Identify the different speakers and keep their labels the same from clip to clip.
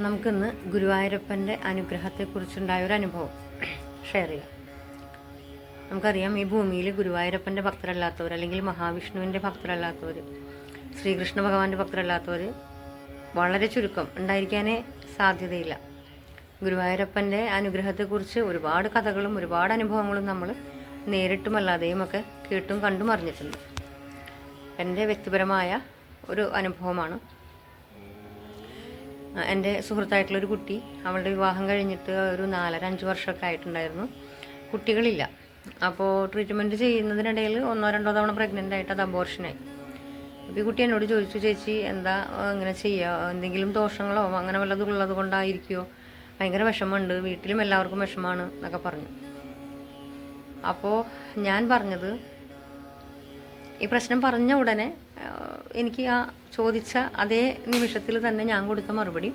Speaker 1: നമുക്കിന്ന് ഗുരുവായൂരപ്പന്റെ അനുഗ്രഹത്തെക്കുറിച്ചുണ്ടായ ഒരു അനുഭവം ഷെയർ ചെയ്യാം. നമുക്കറിയാം ഈ ഭൂമിയിൽ ഗുരുവായൂരപ്പന്റെ ഭക്തരല്ലാത്തവർ അല്ലെങ്കിൽ മഹാവിഷ്ണുവിന്റെ ഭക്തരല്ലാത്തവർ ശ്രീകൃഷ്ണ ഭഗവാന്റെ ഭക്തരല്ലാത്തവർ വളരെ ചുരുക്കം ഉണ്ടായിരിക്കാനേ സാധ്യതയില്ല. ഗുരുവായൂരപ്പന്റെ അനുഗ്രഹത്തെക്കുറിച്ച് ഒരുപാട് കഥകളും ഒരുപാട് അനുഭവങ്ങളും നമ്മൾ നേരിട്ടും അല്ലാതെയും ഒക്കെ കേട്ടും കണ്ടും അറിഞ്ഞിട്ടുണ്ട്. എന്റെ വ്യക്തിപരമായ ഒരു അനുഭവമാണ് എന്റെ സുഹൃത്തായിട്ടുള്ളൊരു കുട്ടി അവളുടെ വിവാഹം കഴിഞ്ഞിട്ട് ഒരു നാലര അഞ്ച് വർഷമൊക്കെ ആയിട്ടുണ്ടായിരുന്നു. കുട്ടികളില്ല. അപ്പോൾ ട്രീറ്റ്മെന്റ് ചെയ്യുന്നതിനിടയിൽ ഒന്നോ രണ്ടോ തവണ പ്രഗ്നന്റ് ആയിട്ട് അത് അബോർഷനായി അപ്പോൾ ഈ കുട്ടി എന്നോട് ചോദിച്ചു ചേച്ചി എന്താ അങ്ങനെ ചെയ്യുക എന്തെങ്കിലും ദോഷങ്ങളോ അങ്ങനെ വല്ലതും ഉള്ളത് കൊണ്ടായിരിക്കുമോ ഭയങ്കര വിഷമമുണ്ട്. വീട്ടിലും എല്ലാവർക്കും വിഷമമാണ് എന്നൊക്കെ പറഞ്ഞു. അപ്പോൾ ഞാൻ പറഞ്ഞത് ഈ പ്രശ്നം പറഞ്ഞ ഉടനെ എനിക്ക് ആ ചോദിച്ച അതേ നിമിഷത്തിൽ തന്നെ ഞാൻ കൊടുത്ത മറുപടി.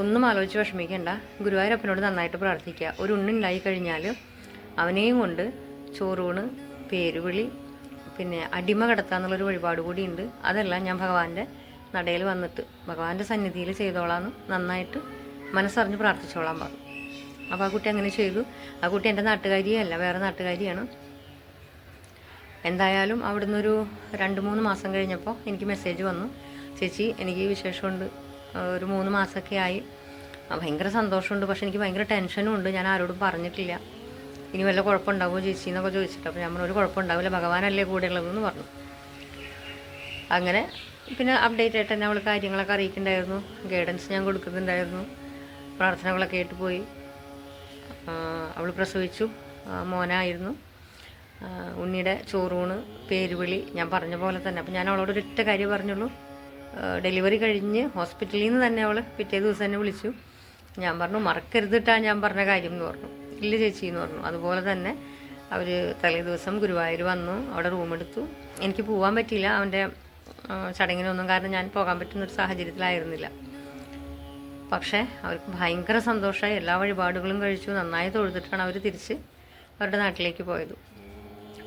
Speaker 1: ഒന്നും ആലോചിച്ച് വിഷമിക്കേണ്ട. ഗുരുവായൂരപ്പനോട് നന്നായിട്ട് പ്രാർത്ഥിക്കുക. ഒരു ഉണ്ണുണ്ടായി കഴിഞ്ഞാൽ അവനെയും കൊണ്ട് ചോറൂണ് പേരുവിളി പിന്നെ അടിമ കിടത്തുക എന്നുള്ളൊരു വഴിപാട് കൂടി ഉണ്ട്. അതെല്ലാം ഞാൻ ഭഗവാന്റെ നടയിൽ വന്നിട്ട് ഭഗവാന്റെ സന്നിധിയിൽ ചെയ്തോളാന്ന് നന്നായിട്ട് മനസ്സറിഞ്ഞ് പ്രാർത്ഥിച്ചോളാൻ പറഞ്ഞു. അപ്പോൾ ആ കുട്ടി അങ്ങനെ ചെയ്തു. ആ കുട്ടി എന്റെ നാട്ടുകാരിയല്ല വേറെ നാട്ടുകാരിയാണ്. എന്തായാലും അവിടുന്ന് ഒരു രണ്ട് മൂന്ന് മാസം കഴിഞ്ഞപ്പോൾ എനിക്ക് മെസ്സേജ് വന്നു. ചേച്ചി എനിക്ക് വിശേഷമുണ്ട് ഒരു മൂന്ന് മാസമൊക്കെ ആയി. ഭയങ്കര സന്തോഷമുണ്ട്. പക്ഷെ എനിക്ക് ഭയങ്കര ടെൻഷനും ഉണ്ട്. ഞാൻ ആരോടും പറഞ്ഞിട്ടില്ല. ഇനി വല്ല കുഴപ്പമുണ്ടാവുമോ ചേച്ചി എന്നൊക്കെ ചോദിച്ചിട്ട് അപ്പോൾ ഞാൻ ഒരു കുഴപ്പമുണ്ടാവില്ല ഭഗവാനല്ലേ കൂടെ ഉള്ളതെന്ന് പറഞ്ഞു. അങ്ങനെ പിന്നെ അപ്ഡേറ്റ് ആയിട്ട് തന്നെ അവൾ കാര്യങ്ങളൊക്കെ അറിയിക്കുന്നുണ്ടായിരുന്നു. ഗൈഡൻസ് ഞാൻ കൊടുക്കുന്നുണ്ടായിരുന്നു. പ്രാർത്ഥനകളൊക്കെ ആയിട്ട് പോയി. അവൾ പ്രസവിച്ചു. മോനായിരുന്നു. ഉണ്ണിയുടെ ചോറൂണ് പേരുവിളി ഞാൻ പറഞ്ഞ പോലെ തന്നെ. അപ്പം ഞാൻ അവളോട് ഒരൊറ്റ കാര്യം പറഞ്ഞുള്ളൂ. ഡെലിവറി കഴിഞ്ഞ് ഹോസ്പിറ്റലിൽ നിന്ന് തന്നെ അവൾ പിറ്റേ ദിവസം തന്നെ വിളിച്ചു. ഞാൻ പറഞ്ഞു മറക്കരുതിട്ടാ ഞാൻ പറഞ്ഞ കാര്യം എന്ന് പറഞ്ഞു. ഇല്ല ചേച്ചി എന്ന് പറഞ്ഞു. അതുപോലെ തന്നെ അവർ തലേ ദിവസം ഗുരുവായൂർ വന്നു അവിടെ റൂം എടുത്തു. എനിക്ക് പോകാൻ പറ്റിയില്ല. അവന്റെ ചടങ്ങിനൊന്നും കാരണം ഞാൻ പോകാൻ പറ്റുന്ന ഒരു സാഹചര്യത്തിലായിരുന്നില്ല. പക്ഷേ അവർക്ക് ഭയങ്കര സന്തോഷമായി. എല്ലാ വഴിപാടുകളും കഴിച്ചു. നന്നായി തൊഴുതിട്ടാണ് അവർ തിരിച്ച് അവരുടെ നാട്ടിലേക്ക് പോയത്.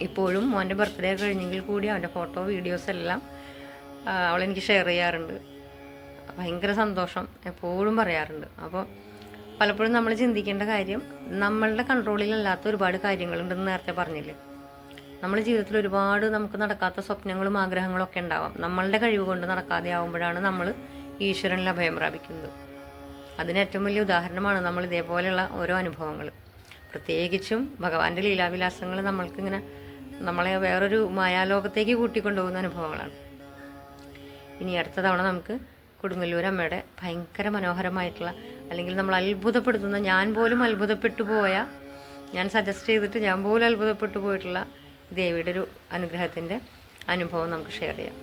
Speaker 1: ഇപ്പോഴും മോന്റെ ബർത്ത്ഡേ കഴിഞ്ഞെങ്കിൽ കൂടി അവന്റെ ഫോട്ടോ വീഡിയോസ് എല്ലാം അവളെനിക്ക് ഷെയർ ചെയ്യാറുണ്ട്. ഭയങ്കര സന്തോഷം എപ്പോഴും പറയാറുണ്ട്. അപ്പോൾ പലപ്പോഴും നമ്മൾ ചിന്തിക്കേണ്ട കാര്യം നമ്മളുടെ കൺട്രോളിലല്ലാത്ത ഒരുപാട് കാര്യങ്ങളുണ്ടെന്ന് നേരത്തെ പറഞ്ഞില്ലേ? നമ്മുടെ ജീവിതത്തിൽ ഒരുപാട് നമുക്ക് നടക്കാത്ത സ്വപ്നങ്ങളും ആഗ്രഹങ്ങളും ഒക്കെ ഉണ്ടാവാം. നമ്മളുടെ കഴിവ് കൊണ്ട് നടക്കാതെ ആവുമ്പോഴാണ് നമ്മൾ ഈശ്വരനിൽ അഭയം പ്രാപിക്കുന്നത്. അതിന് ഏറ്റവും വലിയ ഉദാഹരണമാണ് നമ്മൾ ഇതേപോലെയുള്ള ഓരോ അനുഭവങ്ങൾ. പ്രത്യേകിച്ചും ഭഗവാന്റെ ലീലാവിലാസങ്ങൾ നമ്മൾക്കിങ്ങനെ നമ്മളെ വേറൊരു മായാലോകത്തേക്ക് കൂട്ടിക്കൊണ്ടുപോകുന്ന അനുഭവങ്ങളാണ്. ഇനി അടുത്ത തവണ നമുക്ക് കൊടുങ്ങല്ലൂർ അമ്മയുടെ ഭയങ്കര മനോഹരമായിട്ടുള്ള അല്ലെങ്കിൽ നമ്മൾ അത്ഭുതപ്പെടുത്തുന്ന ഞാൻ പോലും അത്ഭുതപ്പെട്ടു പോയ ഞാൻ സജസ്റ്റ് ചെയ്തിട്ട് ഞാൻ പോലും അത്ഭുതപ്പെട്ടു പോയിട്ടുള്ള ദേവിയുടെ ഒരു അനുഗ്രഹത്തിന്റെ അനുഭവം നമുക്ക് ഷെയർ ചെയ്യാം.